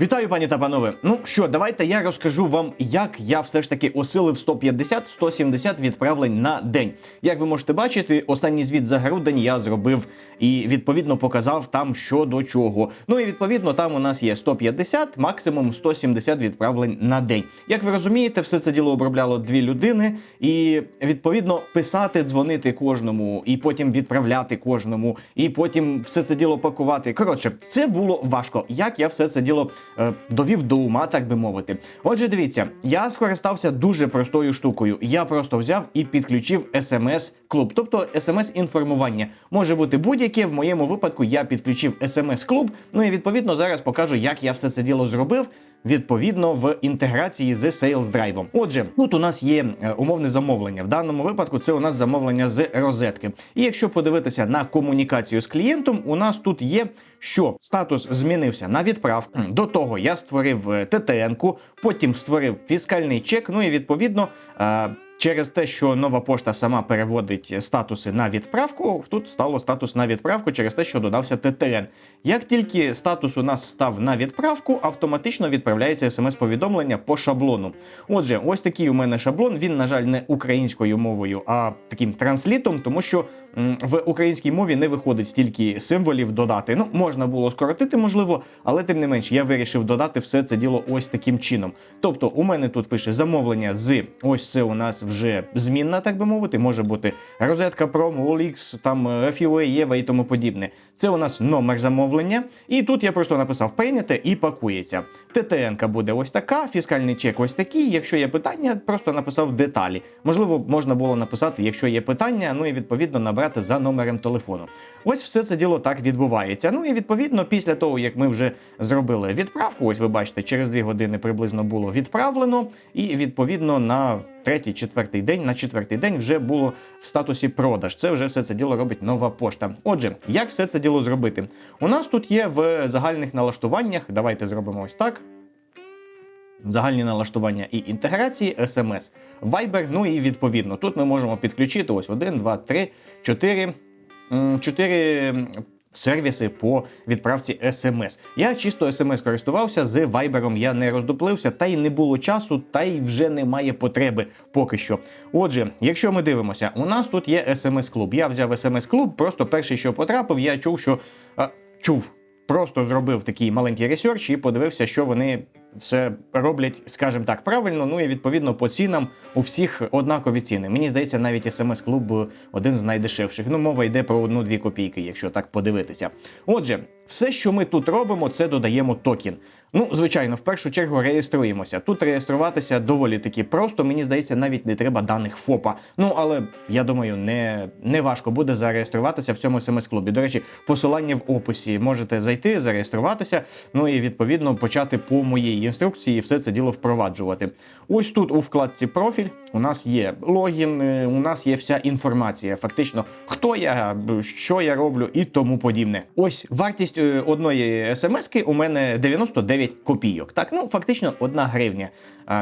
Вітаю, пані та панове. Ну що, давайте я розкажу вам, як я все ж таки осилив 150-170 відправлень на день. Як ви можете бачити, останній звіт за грудень я зробив і відповідно показав там що до чого. Ну і відповідно там у нас є 150, максимум 170 відправлень на день. Як ви розумієте, все це діло обробляло дві людини, і відповідно писати, дзвонити кожному, і потім відправляти кожному, і потім все це діло пакувати. Коротше, це було важко. Як я все це діло довів до ума, так би мовити. Отже, дивіться, я скористався дуже простою штукою. Я просто взяв і підключив смс клуб, тобто смс інформування. Може бути будь-яке. В моєму випадку я підключив смс клуб. Ну і відповідно зараз покажу, як я все це діло зробив. Відповідно в інтеграції з Sales Drive. Отже, тут у нас є е, умовне замовлення. В даному випадку це у нас замовлення з розетки. І якщо подивитися на комунікацію з клієнтом, у нас тут є, що статус змінився на відправку. До того я створив е, ТТН-ку, потім створив фіскальний чек. Ну і відповідно. Через те, що нова пошта сама переводить статуси на відправку, тут стало статус на відправку через те, що додався ТТН. Як тільки статус у нас став на відправку, автоматично відправляється смс-повідомлення по шаблону. Отже, ось такий у мене шаблон. Він, на жаль, не українською мовою, а таким транслітом, тому що в українській мові не виходить стільки символів додати. Ну, можна було скоротити, можливо, але тим не менш, я вирішив додати все це діло ось таким чином. Тобто, у мене тут пише замовлення з ось це у нас вже змінна, так би мовити, може бути розетка Prom, OLX, там е, FUA, Єва і тому подібне. Це у нас номер замовлення, і тут я просто написав прийняте і пакується. ТТН буде ось така, фіскальний чек ось такий. Якщо є питання, просто написав деталі. Можливо, можна було написати, якщо є питання, ну і відповідно набрати за номером телефону. Ось все це діло так відбувається. Ну і відповідно, після того, як ми вже зробили відправку, ось ви бачите, через дві години приблизно було відправлено, і відповідно на третій, четвертий день, на четвертий день вже було в статусі продаж. Це вже все це діло робить нова пошта. Отже, як все це діло зробити? У нас тут є в загальних налаштуваннях. Давайте зробимо ось так. Загальні налаштування і інтеграції, SMS, Viber, ну і відповідно. Тут ми можемо підключити ось 1, 2, 3, 4, 4 сервіси по відправці SMS. Я чисто SMS користувався з Viber, я не роздуплився, та й не було часу, та й вже немає потреби поки що. Отже, якщо ми дивимося, у нас тут є SMS клуб. Я взяв SMS клуб, просто перший, що потрапив, я чув, що а, чув. Просто зробив такий маленький ресерч і подивився, що вони все роблять, скажімо так, правильно. Ну і відповідно по цінам у всіх однакові ціни. Мені здається, навіть смс клуб один з найдешевших. Ну, мова йде про одну-дві копійки, якщо так подивитися. Отже, все, що ми тут робимо, це додаємо токен. Ну, звичайно, в першу чергу реєструємося. Тут реєструватися доволі таки просто. Мені здається, навіть не треба даних ФОПа. Ну але я думаю, не, не важко буде зареєструватися в цьому смс-клубі. До речі, посилання в описі можете зайти, зареєструватися. Ну і відповідно почати по моїй інструкції все це діло впроваджувати. Ось тут у вкладці профіль у нас є логін, е, у нас є вся інформація. Фактично, хто я, що я роблю і тому подібне. Ось вартість е, одної смски у мене 99 копійок. Так, ну фактично одна гривня.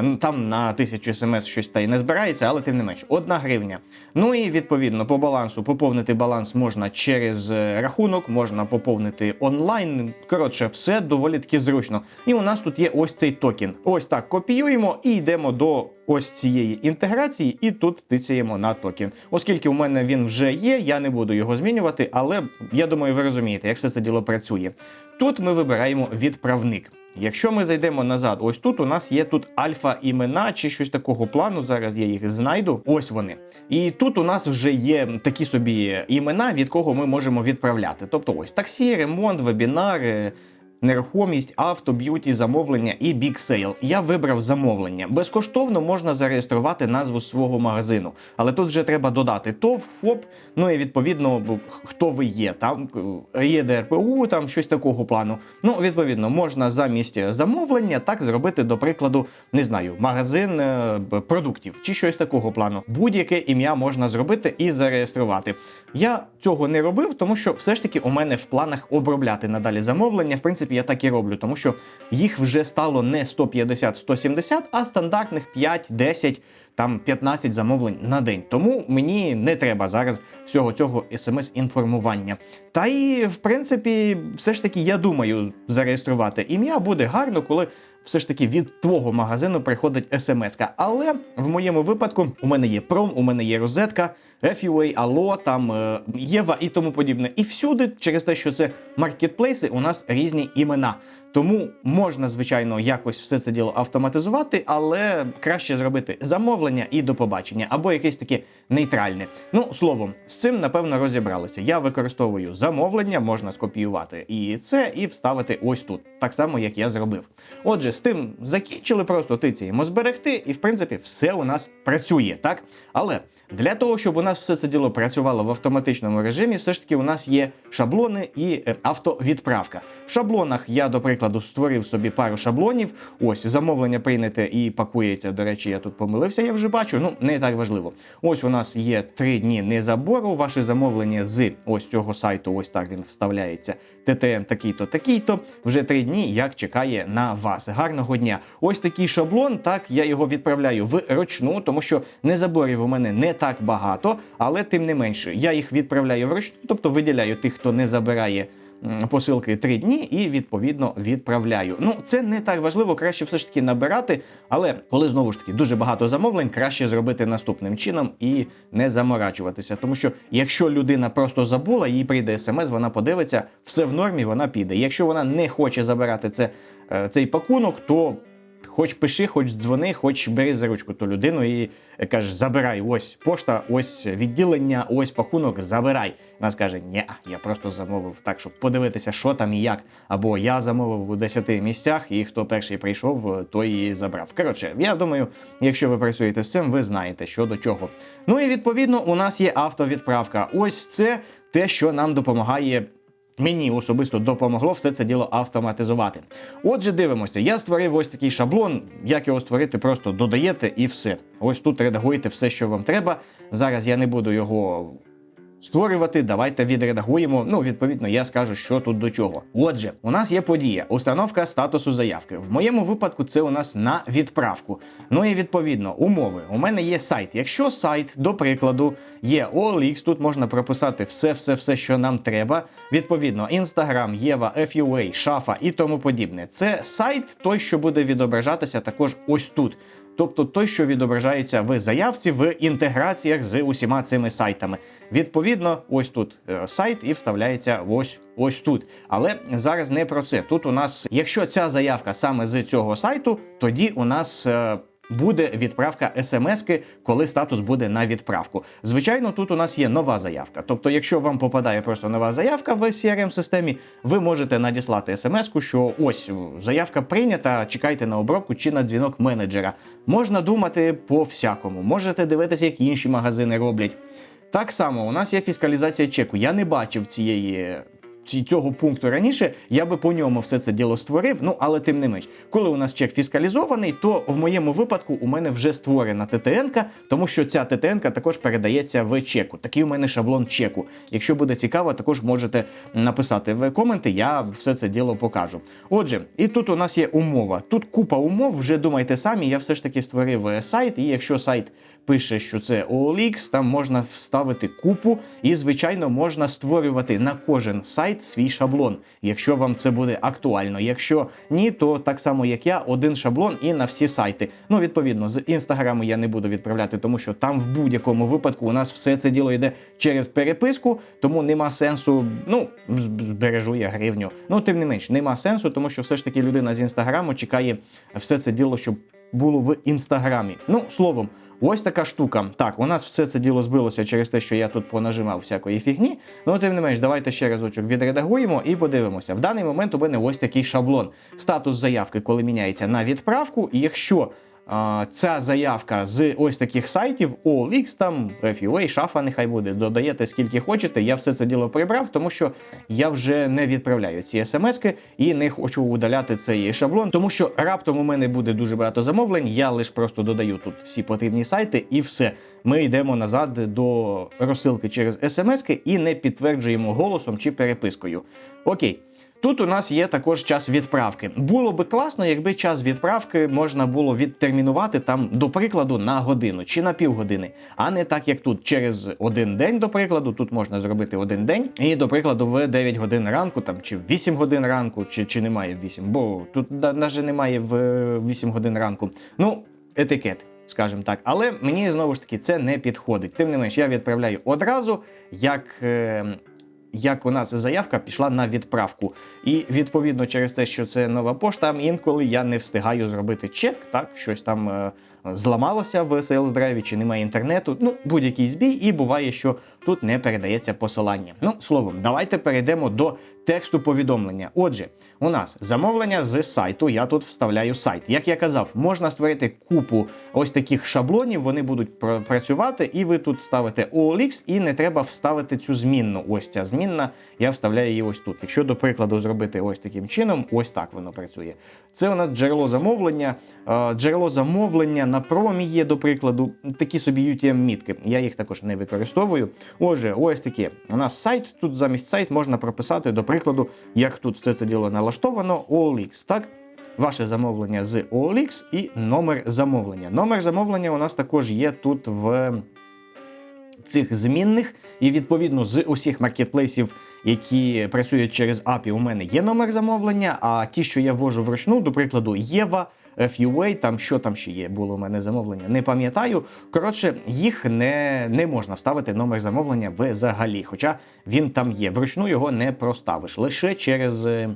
Ну там на тисячу смс щось та й не збирається, але тим не менш, одна гривня. Ну і відповідно по балансу поповнити баланс можна через е, рахунок, можна поповнити онлайн. Коротше, все доволі таки зручно. І у нас тут є ось цей токен. Ось так копіюємо і йдемо до ось цієї інтеграції, і тут тицяємо на токен. Оскільки у мене він вже є, я не буду його змінювати, але я думаю, ви розумієте, як все це діло працює. Тут ми вибираємо відправник. Якщо ми зайдемо назад, ось тут у нас є тут альфа імена чи щось такого плану. Зараз я їх знайду. Ось вони. І тут у нас вже є такі собі імена, від кого ми можемо відправляти. Тобто ось таксі, ремонт, вебінари. Нерухомість, авто, б'юті, замовлення і Big Sale. Я вибрав замовлення. Безкоштовно можна зареєструвати назву свого магазину, але тут вже треба додати ТОВ, ФОП, ну і відповідно хто ви є. Там е, є ДРПУ, там щось такого плану. Ну, відповідно, можна замість замовлення так зробити, до прикладу, не знаю, магазин е, продуктів чи щось такого плану. Будь-яке ім'я можна зробити і зареєструвати. Я цього не робив, тому що все ж таки у мене в планах обробляти надалі замовлення. В принципі, я так і роблю, тому що їх вже стало не 150-170, а стандартних 5-10. там 15 замовлень на день. Тому мені не треба зараз всього цього смс-інформування. Та і в принципі, все ж таки, я думаю, зареєструвати ім'я буде гарно, коли все ж таки від твого магазину приходить смс-ка. Але в моєму випадку у мене є пром, у мене є розетка, FUA, Allo, там е, Єва і тому подібне. І всюди, через те, що це маркетплейси, у нас різні імена. Тому можна, звичайно, якось все це діло автоматизувати, але краще зробити замовлення і до побачення, або якесь таке нейтральне. Ну, словом, з цим напевно розібралися. Я використовую замовлення, можна скопіювати і це, і вставити ось тут, так само як я зробив. Отже, з тим закінчили, просто тицяємо зберегти, і в принципі все у нас працює, так? Але для того, щоб у нас все це діло працювало в автоматичному режимі, все ж таки у нас є шаблони і е, автовідправка. В шаблонах я, до прикладу, створив собі пару шаблонів. Ось замовлення прийняте і пакується. До речі, я тут помилився, я вже бачу. Ну не так важливо. Ось у нас є три дні незабору. Ваше замовлення з ось цього сайту. Ось так він вставляється. ТТН такий-то, такий-то. Вже три дні як чекає на вас. Гарного дня. Ось такий шаблон. Так я його відправляю вручну, тому що незаборів у мене не так багато, але тим не менше я їх відправляю вручну, тобто виділяю тих, хто не забирає. Посилки три дні і відповідно відправляю. Ну це не так важливо, краще все ж таки набирати. Але коли знову ж таки дуже багато замовлень, краще зробити наступним чином і не заморачуватися. Тому що якщо людина просто забула, їй прийде смс, вона подивиться, все в нормі, вона піде. Якщо вона не хоче забирати це, е, цей пакунок, то Хоч пиши, хоч дзвони, хоч бери за ручку ту людину і е, кажеш, забирай, ось пошта, ось відділення, ось пакунок, забирай. Вона скаже, ні, я просто замовив так, щоб подивитися, що там і як. Або я замовив у 10 місцях, і хто перший прийшов, той і забрав. Коротше, я думаю, якщо ви працюєте з цим, ви знаєте, що до чого. Ну і відповідно у нас є автовідправка. Ось це те, що нам допомагає. Мені особисто допомогло все це діло автоматизувати. Отже, дивимося, я створив ось такий шаблон. Як його створити, просто додаєте і все. Ось тут редагуєте все, що вам треба. Зараз я не буду його створювати. Давайте відредагуємо. Ну, відповідно, я скажу, що тут до чого. Отже, у нас є подія, установка статусу заявки. В моєму випадку це у нас на відправку. Ну і відповідно, умови. У мене є сайт. Якщо сайт, до прикладу, є OLX, тут можна прописати все, все, все, що нам треба. Відповідно, Instagram, Єва, FUA, Шафа і тому подібне. Це сайт, той, що буде відображатися також ось тут. Тобто той, що відображається в заявці в інтеграціях з усіма цими сайтами. Відповідно, ось тут е, сайт і вставляється ось ось тут. Але зараз не про це. Тут у нас, якщо ця заявка саме з цього сайту, тоді у нас. Е, Буде відправка смски, коли статус буде на відправку. Звичайно, тут у нас є нова заявка. Тобто, якщо вам попадає просто нова заявка в crm системі ви можете надіслати смс-ку, що ось заявка прийнята, чекайте на обробку чи на дзвінок менеджера. Можна думати по всякому, можете дивитися, як інші магазини роблять. Так само у нас є фіскалізація чеку. Я не бачив цієї. Цього пункту раніше я би по ньому все це діло створив. Ну але тим не менш, коли у нас чек фіскалізований, то в моєму випадку у мене вже створена ТТН, тому що ця ТТН також передається в чеку. Такий у мене шаблон чеку. Якщо буде цікаво, також можете написати в коменти. Я все це діло покажу. Отже, і тут у нас є умова. Тут купа умов. Вже думайте самі. Я все ж таки створив е, сайт, і якщо сайт пише, що це OLX, там можна вставити купу, і звичайно можна створювати на кожен сайт свій шаблон, якщо вам це буде актуально. Якщо ні, то так само як я, один шаблон і на всі сайти. Ну, відповідно, з інстаграму я не буду відправляти, тому що там в будь-якому випадку у нас все це діло йде через переписку, тому нема сенсу. Ну, збережу я гривню. Ну, тим не менш, нема сенсу, тому що все ж таки людина з інстаграму чекає все це діло, щоб було в інстаграмі. Ну, словом. Ось така штука. Так, у нас все це діло збилося через те, що я тут понажимав всякої фігні. Ну, тим не менш, давайте ще разочок відредагуємо і подивимося. В даний момент у мене ось такий шаблон. Статус заявки, коли міняється на відправку. І якщо ця заявка з ось таких сайтів, OLX, там FUA, шафа нехай буде, додаєте скільки хочете. Я все це діло прибрав, тому що я вже не відправляю ці смски і не хочу удаляти цей шаблон, тому що раптом у мене буде дуже багато замовлень. Я лише просто додаю тут всі потрібні сайти і все. Ми йдемо назад до розсилки через смски і не підтверджуємо голосом чи перепискою. Окей. Тут у нас є також час відправки. Було би класно, якби час відправки можна було відтермінувати там, до прикладу, на годину чи на півгодини, а не так, як тут через один день, до прикладу, тут можна зробити один день, і, до прикладу, в 9 годин ранку, там чи в 8 годин ранку, чи, чи немає в 8, бо тут навіть немає в 8 годин ранку. Ну, етикет. Скажімо так, але мені знову ж таки це не підходить. Тим не менш, я відправляю одразу, як е, як у нас заявка пішла на відправку. І відповідно через те, що це нова пошта, інколи я не встигаю зробити чек, так, щось там е, зламалося в Sales Drive, чи немає інтернету. Ну, будь-який збій, і буває, що тут не передається посилання. Ну, словом, давайте перейдемо до тексту повідомлення. Отже, у нас замовлення з сайту. Я тут вставляю сайт. Як я казав, можна створити купу ось таких шаблонів, вони будуть працювати, і ви тут ставите OLX, і не треба вставити цю змінну. Ось ця змінна, я вставляю її ось тут. Якщо, до прикладу, зробити ось таким чином, ось так воно працює. Це у нас джерело замовлення. Джерело замовлення на промі є, до прикладу, такі собі UTM-мітки. Я їх також не використовую. Отже, ось таке. У нас сайт. Тут замість сайт можна прописати, до прикладу, як тут все це діло налаштовано, OLX, так? Ваше замовлення з OLX і номер замовлення. Номер замовлення у нас також є тут в цих змінних, і відповідно з усіх маркетплейсів, які працюють через API, у мене є номер замовлення. А ті, що я ввожу вручну, до прикладу, Єва, FUA, там що там ще є, було у мене замовлення, не пам'ятаю. Коротше, їх не, не можна вставити номер замовлення взагалі, хоча він там є. Вручну його не проставиш лише через. е,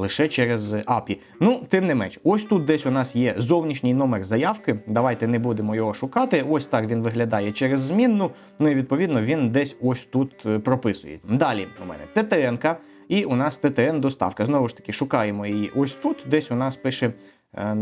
Лише через API. Ну, тим не менш, ось тут десь у нас є зовнішній номер заявки. Давайте не будемо його шукати. Ось так він виглядає через змінну. Ну і відповідно він десь ось тут е, прописується. Далі у мене ТТН, і у нас ТТН доставка. Знову ж таки, шукаємо її ось тут. Десь у нас пише. Е,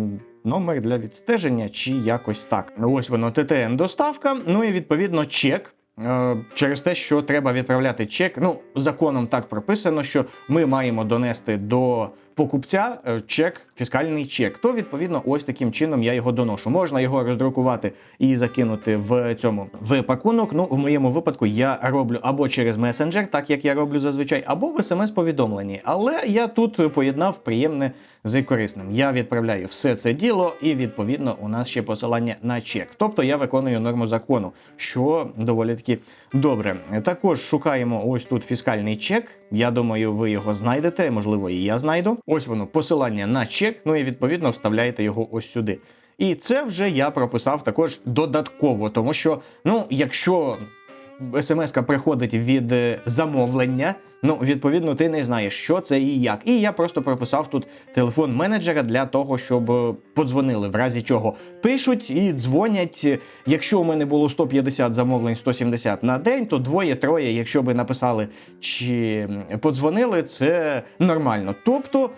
Номер для відстеження чи якось так. Ось воно ТТН доставка. Ну і відповідно чек. Е, Через те, що треба відправляти чек. Ну, законом так прописано, що ми маємо донести до покупця е, чек, фіскальний чек. То відповідно, ось таким чином я його доношу. Можна його роздрукувати і закинути в цьому в пакунок. Ну, в моєму випадку я роблю або через месенджер, так як я роблю зазвичай, або в смс-повідомленні. Але я тут поєднав приємне з корисним. Я відправляю все це діло, і відповідно у нас ще посилання на чек. Тобто я виконую норму закону, що доволі таки добре. Також шукаємо ось тут фіскальний чек. Я думаю, ви його знайдете, можливо, і я знайду. Ось воно посилання на чек. Ну і відповідно вставляєте його ось сюди. І це вже я прописав також додатково, тому що, ну, якщо смс-ка приходить від е, замовлення, ну відповідно ти не знаєш, що це і як. І я просто прописав тут телефон менеджера для того, щоб е, подзвонили, в разі чого пишуть і дзвонять. Якщо у мене було 150 замовлень, 170 на день, то двоє-троє, якщо би написали чи подзвонили, це нормально. Тобто.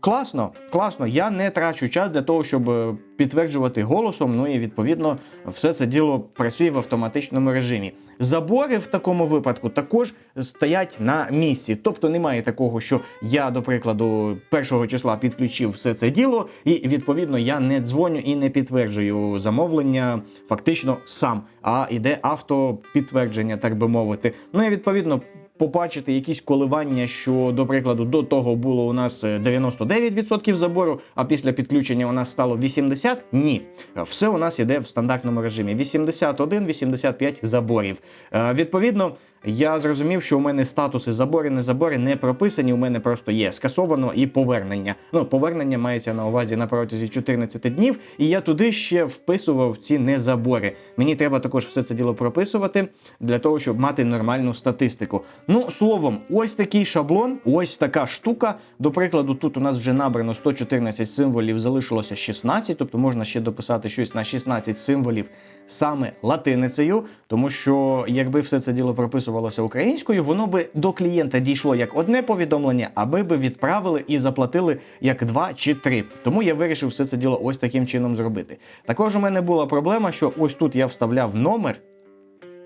Класно, класно. Я не трачу час для того, щоб е, підтверджувати голосом. Ну і відповідно все це діло працює в автоматичному режимі. Забори в такому випадку також стоять на місці. Тобто немає такого, що я, до прикладу, першого числа підключив все це діло, і відповідно я не дзвоню і не підтверджую замовлення фактично сам, а йде автопідтвердження, так би мовити. Ну і відповідно побачити якісь коливання, що, до прикладу, до того було у нас е, 99% забору, а після підключення у нас стало 80%. Ні, все у нас іде в стандартному режимі. 81-85 заборів. Е, Відповідно. Я зрозумів, що у мене статуси забори, не забори не прописані. У мене просто є скасовано і повернення. Ну, повернення мається на увазі на протязі 14 днів, і я туди ще вписував ці незабори. Мені треба також все це діло прописувати для того, щоб мати нормальну статистику. Ну, словом, ось такий шаблон, ось така штука. До прикладу, тут у нас вже набрано 114 символів, залишилося 16, тобто можна ще дописати щось на 16 символів саме латиницею, тому що якби все це діло прописувалося українською, воно би до клієнта дійшло як одне повідомлення, аби би відправили і заплатили як два чи три. Тому я вирішив все це діло ось таким чином зробити. Також у мене була проблема, що ось тут я вставляв номер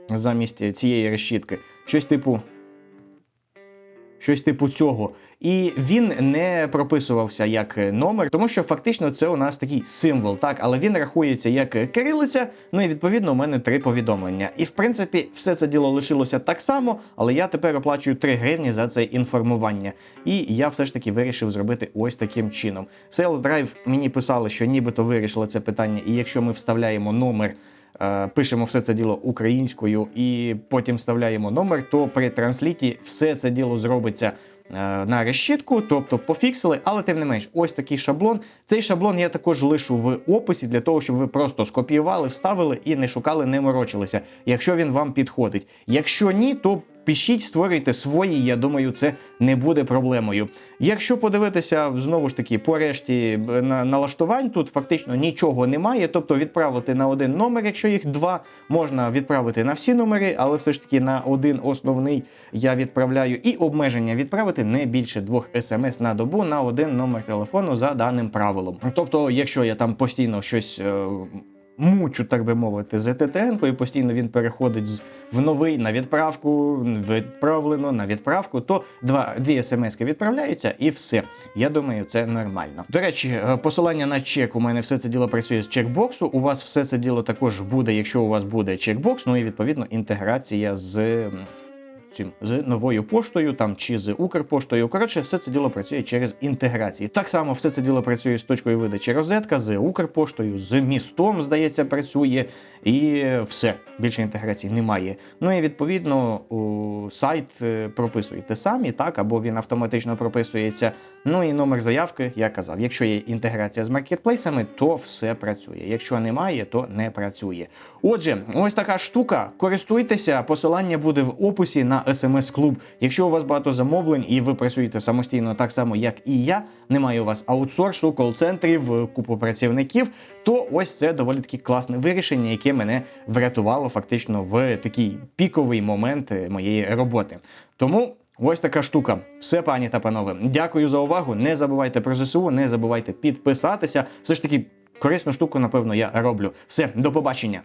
замість цієї решітки, щось типу. Щось типу цього. І він не прописувався як номер, тому що фактично це у нас такий символ, так, але він рахується як кирилиця. Ну і відповідно у мене три повідомлення. І в принципі, все це діло лишилося так само, але я тепер оплачую 3 гривні за це інформування. І я все ж таки вирішив зробити ось таким чином. Sales Drive мені писали, що нібито вирішили це питання, і якщо ми вставляємо номер. Е, Пишемо все це діло українською і потім вставляємо номер, то при трансліті все це діло зробиться е, на решітку, тобто пофіксили, але тим не менш, ось такий шаблон. Цей шаблон я також лишу в описі для того, щоб ви просто скопіювали, вставили і не шукали, не морочилися, якщо він вам підходить. Якщо ні, то пишіть, створюйте свої. Я думаю, це не буде проблемою. Якщо подивитися знову ж таки по решті на налаштувань, тут фактично нічого немає. Тобто відправити на один номер, якщо їх два, можна відправити на всі номери, але все ж таки на один основний я відправляю. І обмеження відправити не більше двох смс на добу на один номер телефону за даним правилом. Тобто, якщо я там постійно щось. Мучу, так би мовити, з ТТН, і постійно він переходить в новий на відправку, відправлено на відправку, то два дві смс відправляються і все. Я думаю, це нормально. До речі, е, посилання на чек. У мене все це діло працює з чекбоксу. У вас все це діло також буде, якщо у вас буде чекбокс, ну і відповідно інтеграція з. Цим з новою поштою там чи з Укрпоштою. Коротше, все це діло працює через інтеграції. Так само все це діло працює з точкою видачі розетка, з Укрпоштою, з містом, здається, працює, і все більше інтеграції немає. Ну і відповідно сайт е, прописуєте самі, так або він автоматично прописується. Ну і номер заявки, я казав, якщо є інтеграція з маркетплейсами, то все працює. Якщо немає, то не працює. Отже, ось така штука. Користуйтеся, посилання буде в описі на SMS клуб. Якщо у вас багато замовлень і ви працюєте самостійно так само, як і я, немає у вас аутсорсу, кол-центрів, купу працівників, то ось це доволі таки класне вирішення, яке мене врятувало фактично в такий піковий момент е, моєї роботи. Тому. Ось така штука. Все, пані та панове. Дякую за увагу. Не забувайте про ЗСУ, не забувайте підписатися. Все ж таки, корисну штуку, напевно, я роблю. Все, до побачення.